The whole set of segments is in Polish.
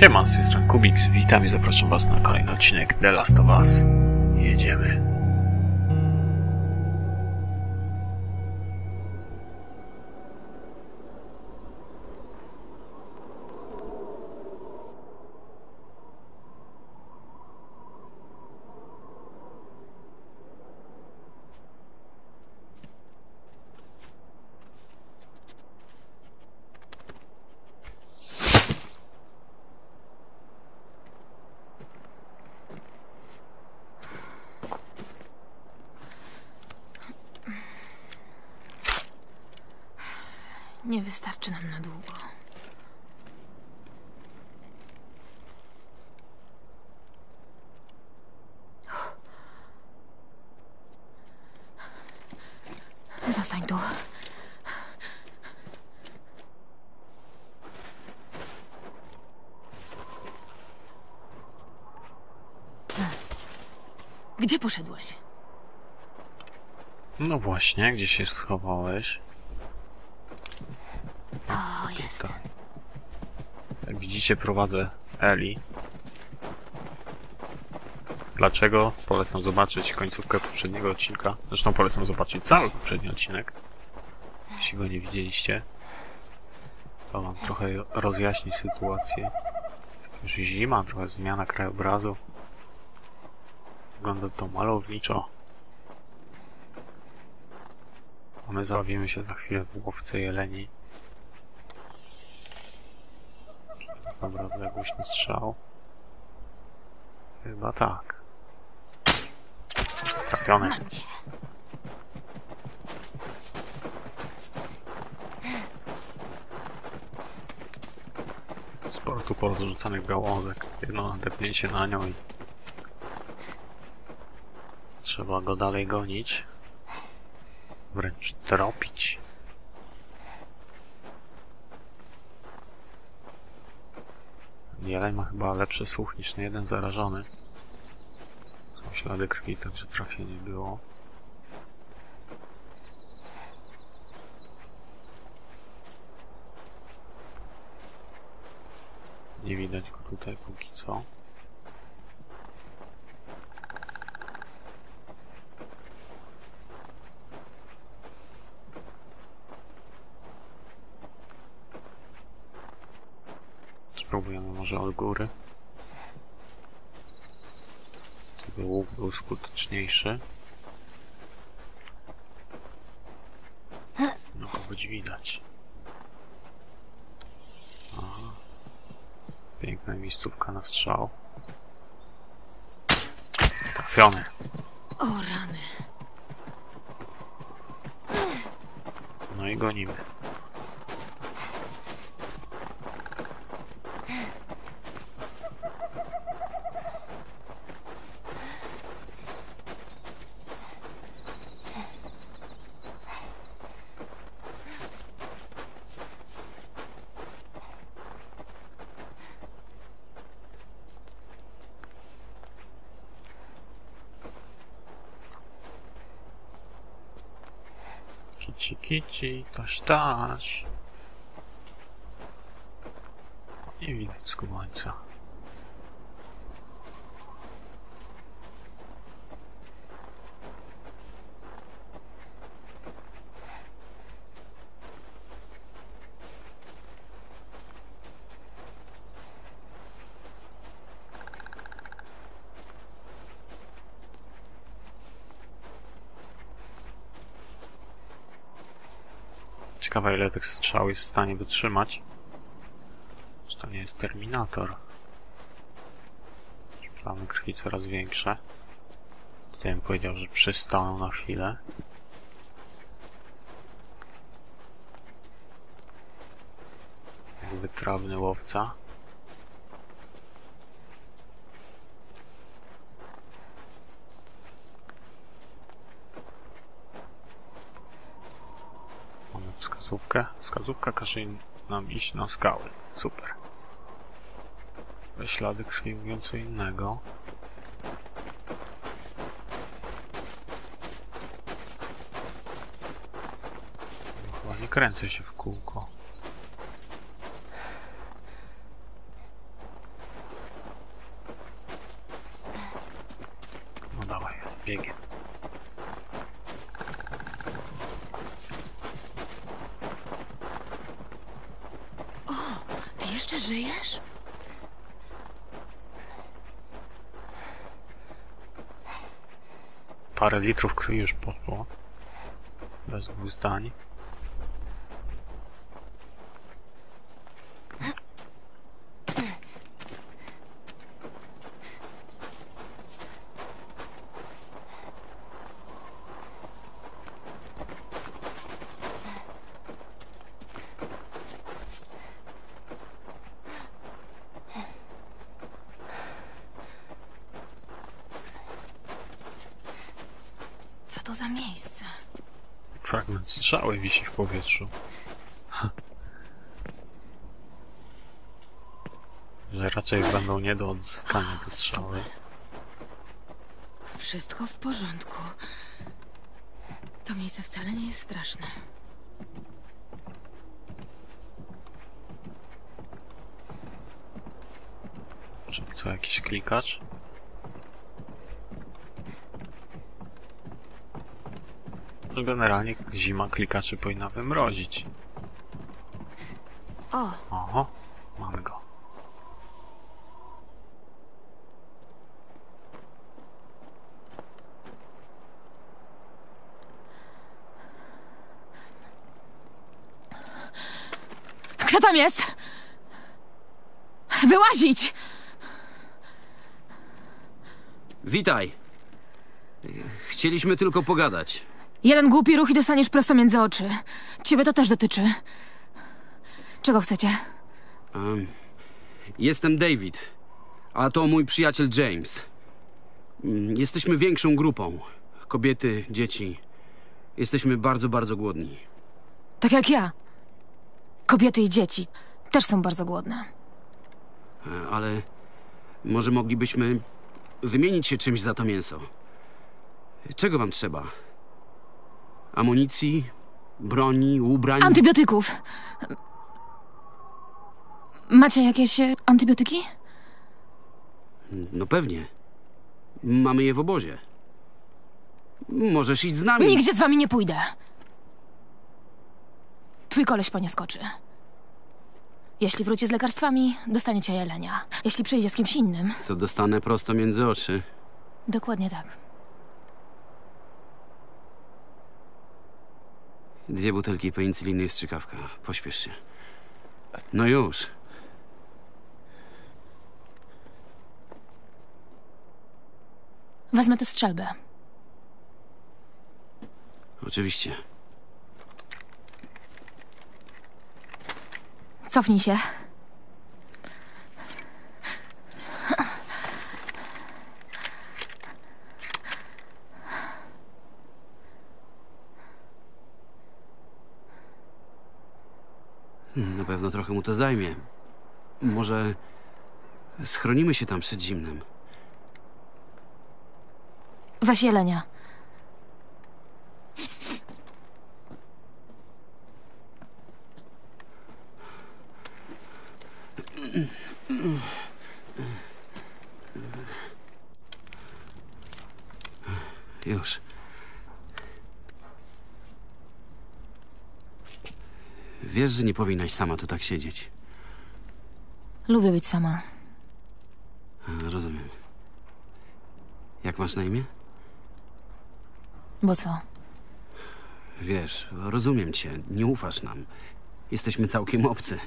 Siema, z tej strony Kubiks. Witam i zapraszam Was na kolejny odcinek The Last of Us. Jedziemy. Nie wystarczy nam na długo. Zostań tu. Gdzie poszedłeś? No właśnie, gdzie się schowałeś? O, jest. Tutaj. Jak widzicie, prowadzę Eli. Dlaczego? Polecam zobaczyć końcówkę poprzedniego odcinka. Zresztą polecam zobaczyć cały poprzedni odcinek. Jeśli go nie widzieliście. To wam trochę rozjaśni sytuację. Jest już zima, trochę zmiana krajobrazu. Wygląda to malowniczo. A my zabawimy się za chwilę w łowce jeleni. To jest dobra odległość na strzał. Chyba tak. Trafiony. Mam cię. Sporo tu porozrzucanych gałązek. Jedno nadepnięcie na nią i... Trzeba go dalej gonić. Wręcz tropić. Jeleń ma chyba lepszy słuch niż jeden zarażony. Ślady krwi, także trafienie było. Nie widać go tutaj póki co. Spróbujemy może od góry. Żeby łuk był skuteczniejszy. No być widać. Aha. Piękna miejscówka na strzał. Trafiony. O rany. No i gonimy. Kici, kici, taś, taś. Nie widać skubańca. Ciekawe ile tych strzał jest w stanie wytrzymać. Czy to nie jest Terminator? Plamy krwi coraz większe. Tutaj bym powiedział, że przystanął na chwilę. Jak wytrawny łowca. Mamy wskazówkę. Wskazówka każe nam iść na skały. Super. Ślady krwi mówią innego. Chyba nie kręcę się w kółko. Jeszcze żyjesz? Parę litrów krwi już poszło. Bez dwóch zdań. Co to za miejsce? Fragment strzały wisi w powietrzu. Że raczej będą nie do odzyskania te strzały. Wszystko w porządku. To miejsce wcale nie jest straszne. Czyli co, jakiś klikacz? No generalnie zima klikaczy powinna wymrozić. O, Oho, mamy go. kto tam jest? Wyłazić! Witaj. Chcieliśmy tylko pogadać. Jeden głupi ruch i dostaniesz prosto między oczy. Ciebie to też dotyczy. Czego chcecie? Em, jestem David, a to mój przyjaciel James. Mm, Jesteśmy większą grupą. Kobiety, dzieci. Jesteśmy bardzo, bardzo głodni. Tak jak ja. Kobiety i dzieci też są bardzo głodne. E, Ale może moglibyśmy wymienić się czymś za to mięso. Czego wam trzeba? Amunicji, broni, ubrań? Antybiotyków. Macie jakieś e, antybiotyki? No pewnie. Mamy je w obozie. Możesz iść z nami. Nigdzie z wami nie pójdę. Twój koleś po nie skoczy. Jeśli wróci z lekarstwami, dostaniecie jelenia. Jeśli przyjdzie z kimś innym, To dostanę prosto między oczy. dokładnie tak. Dwie butelki penicyliny i strzykawka. Pośpiesz się. No już. Wezmę tę strzelbę. Oczywiście. Cofnij się. Na pewno trochę mu to zajmie. Może schronimy się tam przed zimnem. Weź jelenia. Już. Wiesz, że nie powinnaś sama tu tak siedzieć. Lubię być sama. A, Rozumiem. Jak masz na imię? Bo co? Wiesz, rozumiem cię, nie ufasz nam. Jesteśmy całkiem obcy.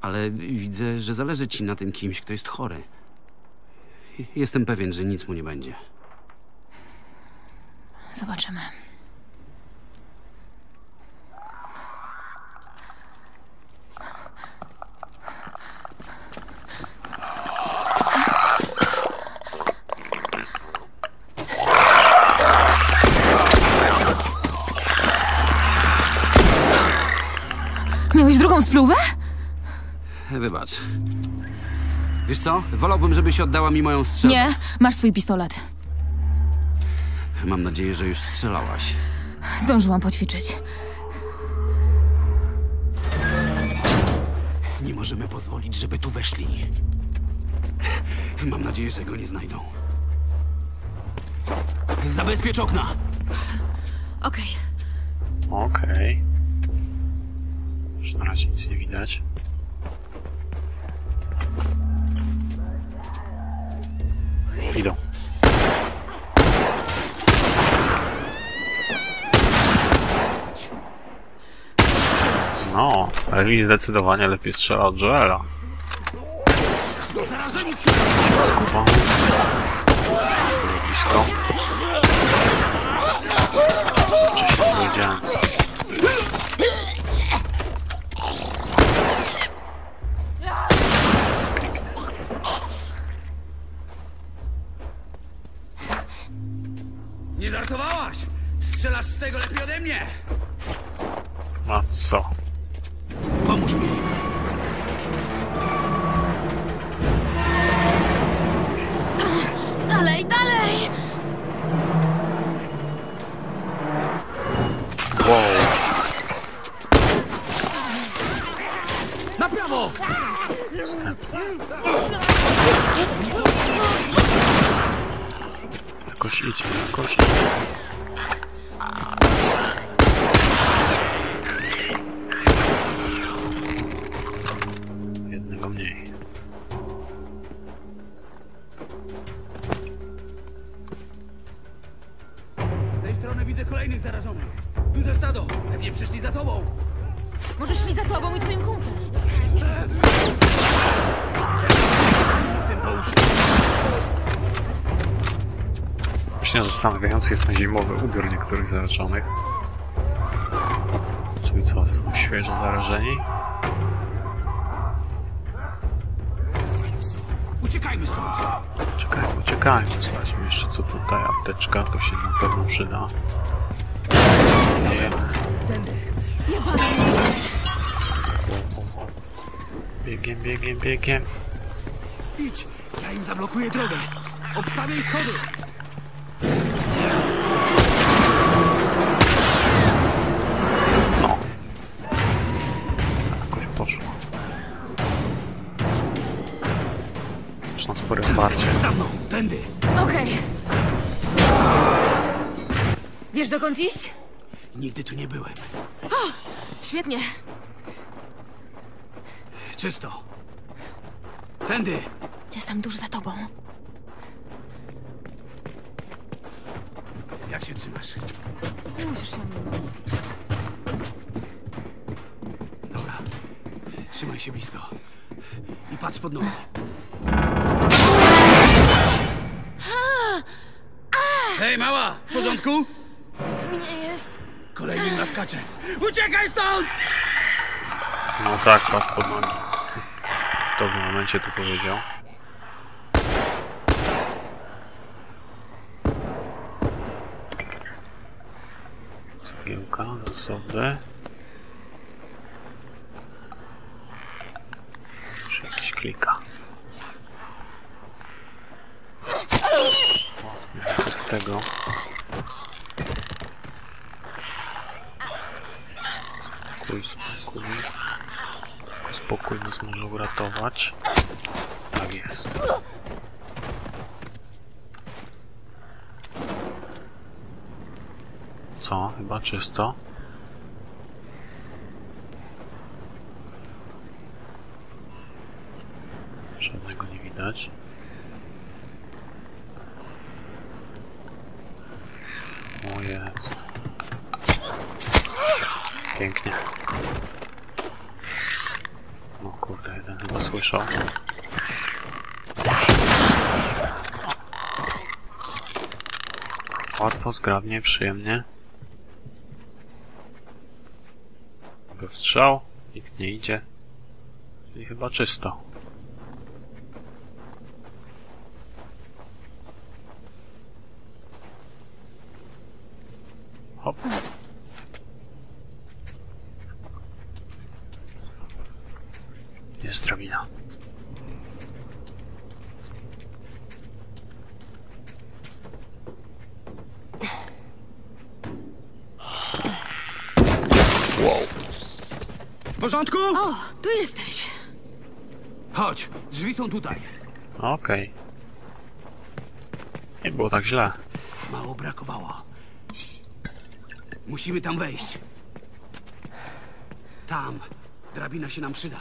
Ale widzę, że zależy ci na tym kimś, kto jest chory. Jestem pewien, że nic mu nie będzie. Zobaczymy. Drugą spluwę? Wybacz. Wiesz co? Wolałbym, żebyś oddała mi moją strzelbę. Nie, masz swój pistolet. Mam nadzieję, że już strzelałaś. Zdążyłam poćwiczyć. Nie możemy pozwolić, żeby tu weszli. Mam nadzieję, że go nie znajdą. Zabezpiecz okna! Okej. Okej. Widać. Idą. No, Ellie zdecydowanie lepiej strzela od Joela. Skupa. Było blisko. Wcześniej nie wiedziałem. Tego lepiej ode mnie! A co? Pomóż mi! Dalej, dalej! Wow. Na prawo! Następny. Jakoś idzie, jakoś idzie. Przyszli za tobą! Może szli za tobą i twoim kumplem. Tym połóż. Właśnie zastanawiający jest ten zimowy ubiór niektórych zarazzonych. Czyli co, są świeżo zarażeni? Uciekajmy stąd! Czekajmy, uciekajmy. Zobaczmy jeszcze co tutaj. Apteczka, to się na pewno przyda. Nie. Biegiem, biegiem, biegiem. Idź! Ja im zablokuję drogę! Obstawiaj schody! No. Jakoś poszło. Już na spore wsparcie. Za mną! Tędy! Okej. Wiesz dokąd iść? Nigdy tu nie byłem. Świetnie. Czysto! Tędy! Jestem tuż za tobą. Jak się trzymasz? Nie musisz się mnie martwić. Dobra. Trzymaj się blisko. I patrz pod nogi. Hej, mała! W porządku? Nic mi nie jest. Kolejny na skacze. Uciekaj stąd! No tak, patrz pod nogi. W dobrym momencie to powiedział. Cegiełka, zasoby. Czy jakiś klika. Od tego. Spokój, spokój. Spokój nas może uratować. Tak jest. Co? Chyba czysto. Żadnego nie widać. O jest. Pięknie. No kurde, jeden chyba słyszał. Łatwo, zgrabnie, przyjemnie. Był strzał, nikt nie idzie. Czyli chyba czysto. Jest drabina. Wow. W porządku? O, tu jesteś. Chodź, drzwi są tutaj. Okej. Nie było tak źle. Mało brakowało. Musimy tam wejść. Tam. Drabina się nam przyda.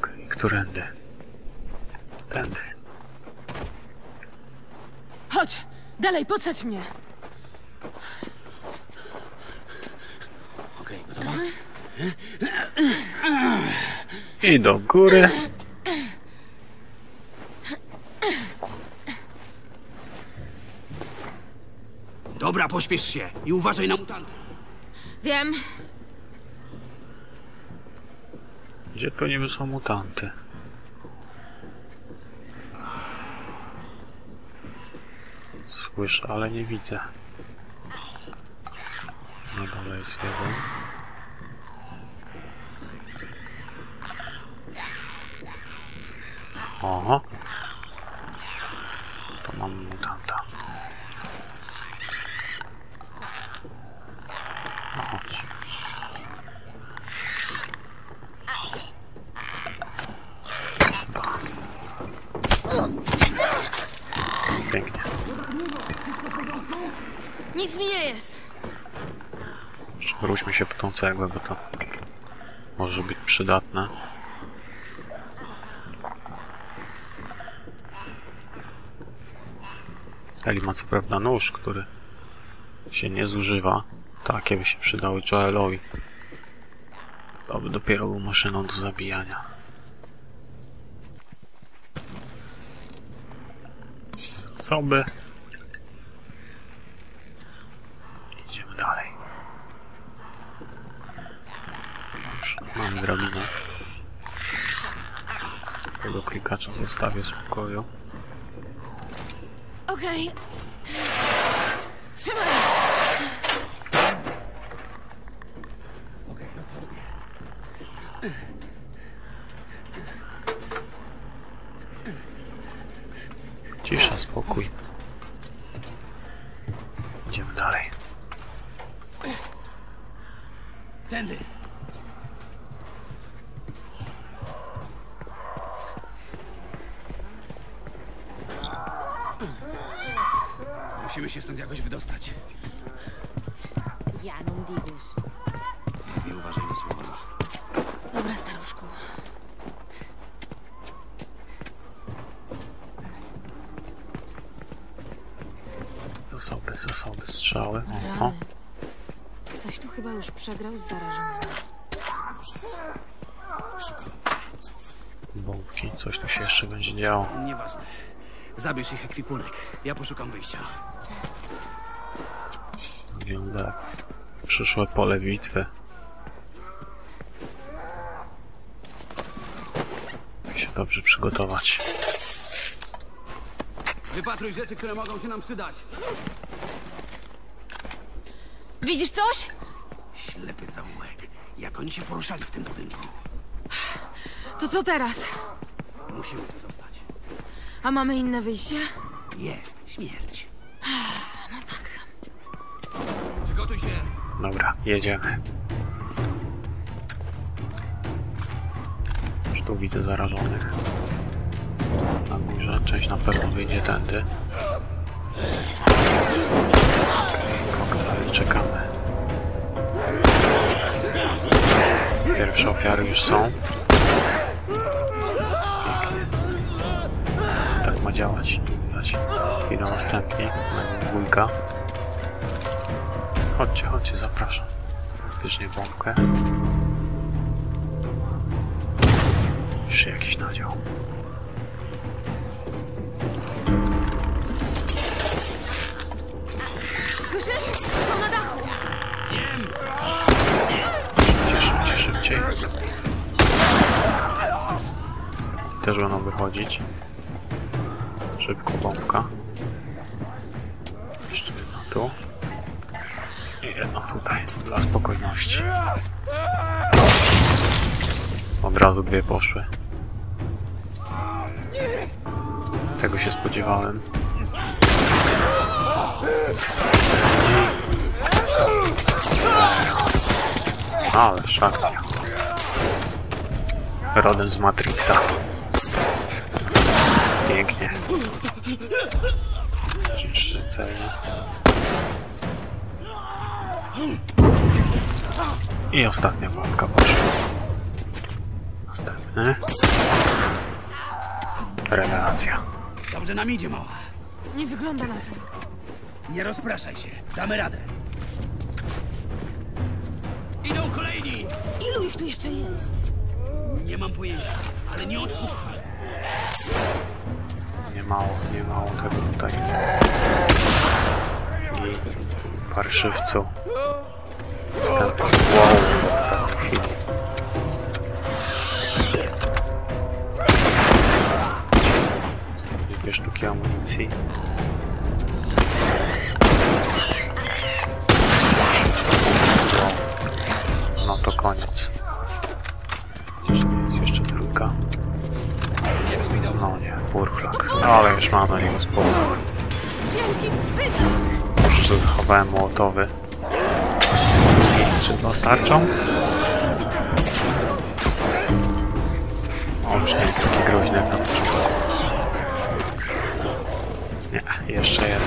Okej, którędy? Tędy. Chodź! Dalej, podsadź mnie! Okej, gotowa? I do góry. Dobra, pośpiesz się i uważaj na mutanty. Wiem. Gdzie to niby są mutanty? Słyszę, ale nie widzę. Na dole jest jeden. Oho. To mam mutanta. No chodź. Pięknie. Nic mi nie jest. Wróćmy się po tą cegłę, bo to może być przydatne. Eli ma co prawda nóż, który się nie zużywa. Takie by się przydały Joelowi. To by dopiero był maszyną do zabijania. Zasoby. Idziemy dalej. Mamy drabinę. Tego klikacza zostawię w spokoju. Okej. Trzymaj! Cisza, spokój. Idziemy dalej. Tędy. Musimy się stąd jakoś wydostać. Ja nun digus. Lepiej uważaj na słowa. Dobra, staruszku. Zasoby, zasoby, strzały. Oho. Rany. Ktoś tu chyba już przegrał z zarażonymi. Szukam. Bombki, coś tu się jeszcze będzie działo. Nieważne. Zabierz ich ekwipunek. Ja poszukam wyjścia. Wygląda jak przyszłe pole bitwy. Jak się dobrze przygotować. Wypatruj rzeczy, które mogą się nam przydać. Widzisz coś? Ślepy zaułek. Jak oni się poruszali w tym budynku. To co teraz? Musimy tu zostać. A mamy inne wyjście? Jest śmierć. No tak. Przygotuj się. Dobra, jedziemy. Już tu widzę zarażonych. Na górze część na pewno wyjdzie tędy. Okej, czekamy. Pierwsze ofiary już są. Pięknie. Tak ma działać. Widać. Idą następni. Na dwójka. Chodźcie, chodźcie, zapraszam. Bierznie bombkę. Już jakiś nadział. Słyszysz? Są na Szybciej. Też będą wychodzić. Szybko bombka. Jeszcze jedna tu. I jedna tutaj, dla spokojności. Od razu dwie poszły. Tego się spodziewałem. Ależ akcja. Rodem z Matrixa. Pięknie. Trzy, cele. I ostatnia bombka poszła. Następny. Rewelacja. Dobrze nam idzie, mała. Nie wygląda na to. Nie rozpraszaj się. Damy radę. Idą kolejni! Ilu ich tu jeszcze jest? Nie mam pojęcia, ale nie odpuszczę. Nie mało, nie mało tego tutaj. I parszywcu. Następny. Wow, w ostatniej chwili. Dwie sztuki amunicji. Ale już mam na niego sposób. Może, że zachowałem mołotowy. Czy dwa starczą? O, już nie jest taki groźny jak na początku. Nie, jeszcze jeden.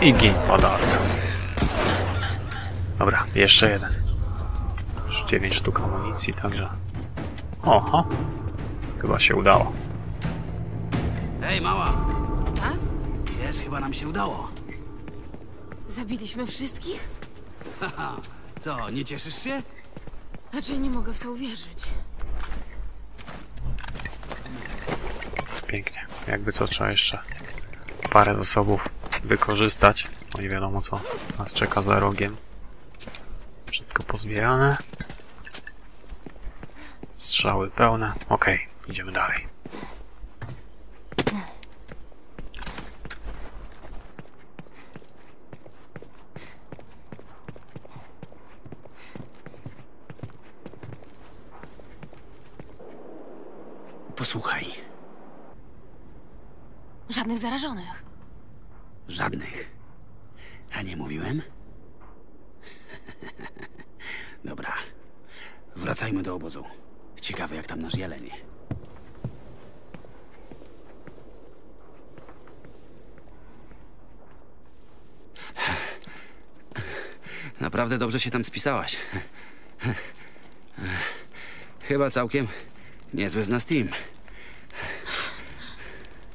I gin padalcu. Dobra, jeszcze jeden. Już 9 sztuk amunicji, także... Oho, chyba się udało. Hej, mała. Tak? Wiesz, chyba nam się udało. Zabiliśmy wszystkich? Haha. Co, nie cieszysz się? Znaczy, nie mogę w to uwierzyć. Pięknie. Jakby co trzeba jeszcze parę zasobów wykorzystać. No i wiadomo co nas czeka za rogiem. Wszystko pozbierane. Strzały pełne. Okej, idziemy dalej. Posłuchaj. Żadnych zarażonych. Żadnych. A nie mówiłem? Dobra. Wracajmy do obozu. Ciekawe, jak tam nasz jeleń. Naprawdę dobrze się tam spisałaś. Chyba całkiem niezły z nas team.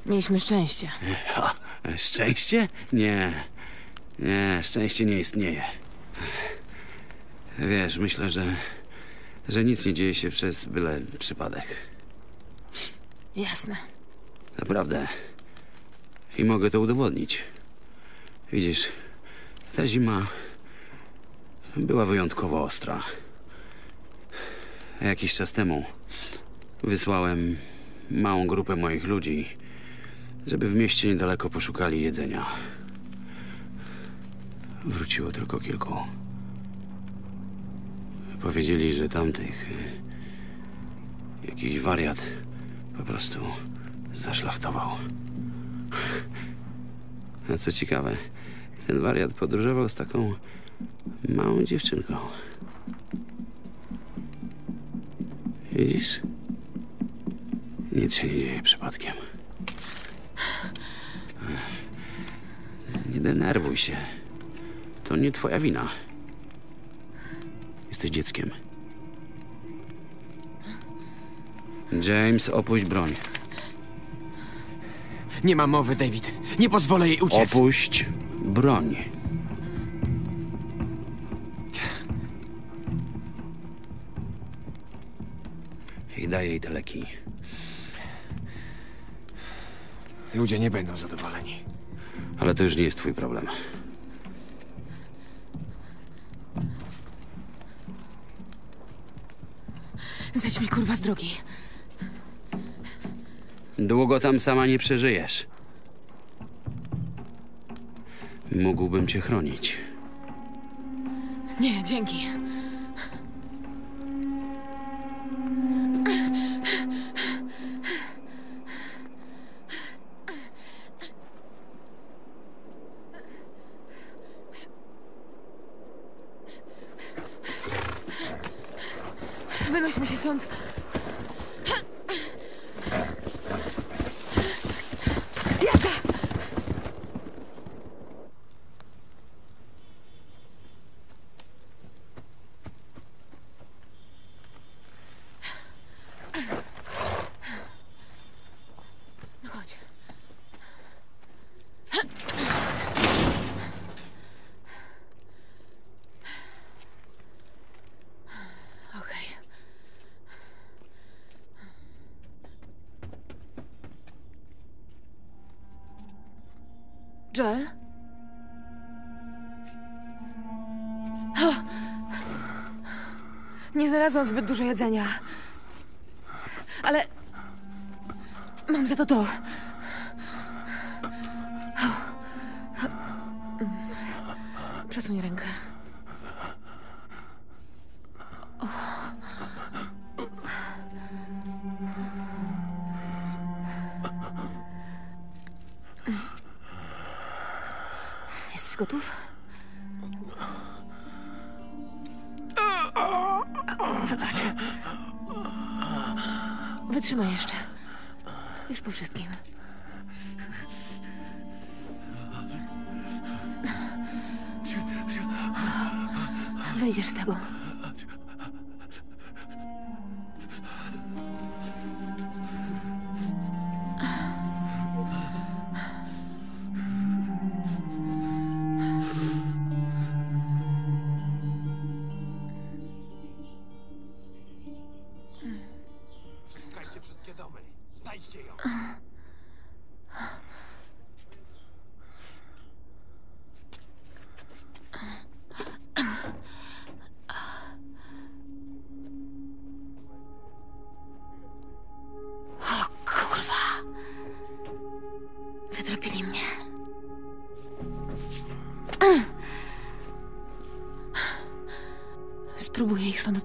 Mieliśmy szczęście. Ha, szczęście? Nie. Nie, szczęście nie istnieje. Wiesz, myślę, że, że nic nie dzieje się przez byle przypadek. Jasne. Naprawdę. I mogę to udowodnić. Widzisz, ta zima była wyjątkowo ostra. Jakiś czas temu wysłałem małą grupę moich ludzi, żeby w mieście niedaleko poszukali jedzenia. Wróciło tylko kilku. Powiedzieli, że tamtych y, jakiś wariat po prostu zaszlachtował. A co ciekawe, ten wariat podróżował z taką małą dziewczynką. Widzisz? Nic się nie dzieje przypadkiem. Nie denerwuj się. To nie twoja wina. Jesteś dzieckiem. James, opuść broń. Nie ma mowy, David. Nie pozwolę jej uciec. Opuść broń. I daj jej te leki. Ludzie nie będą zadowoleni. Ale to już nie jest twój problem. Mi kurwa z drogi. Długo tam sama nie przeżyjesz. Mógłbym cię chronić. Nie, dzięki. Wynośmy się stąd. Jazda! No chodź. Okej. Joel? Nie znalazłam zbyt dużo jedzenia. Ale... Mam za to to. Przesuń rękę. Wytrzymaj jeszcze. Już po wszystkim. Wyjdziesz z tego.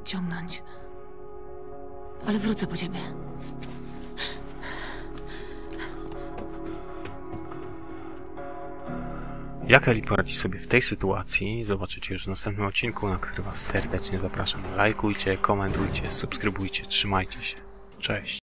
Odciągnąć. Ale wrócę po ciebie. Jak Eli poradzi sobie w tej sytuacji, zobaczycie już w następnym odcinku, na który Was serdecznie zapraszam. Lajkujcie, komentujcie, subskrybujcie, trzymajcie się. Cześć.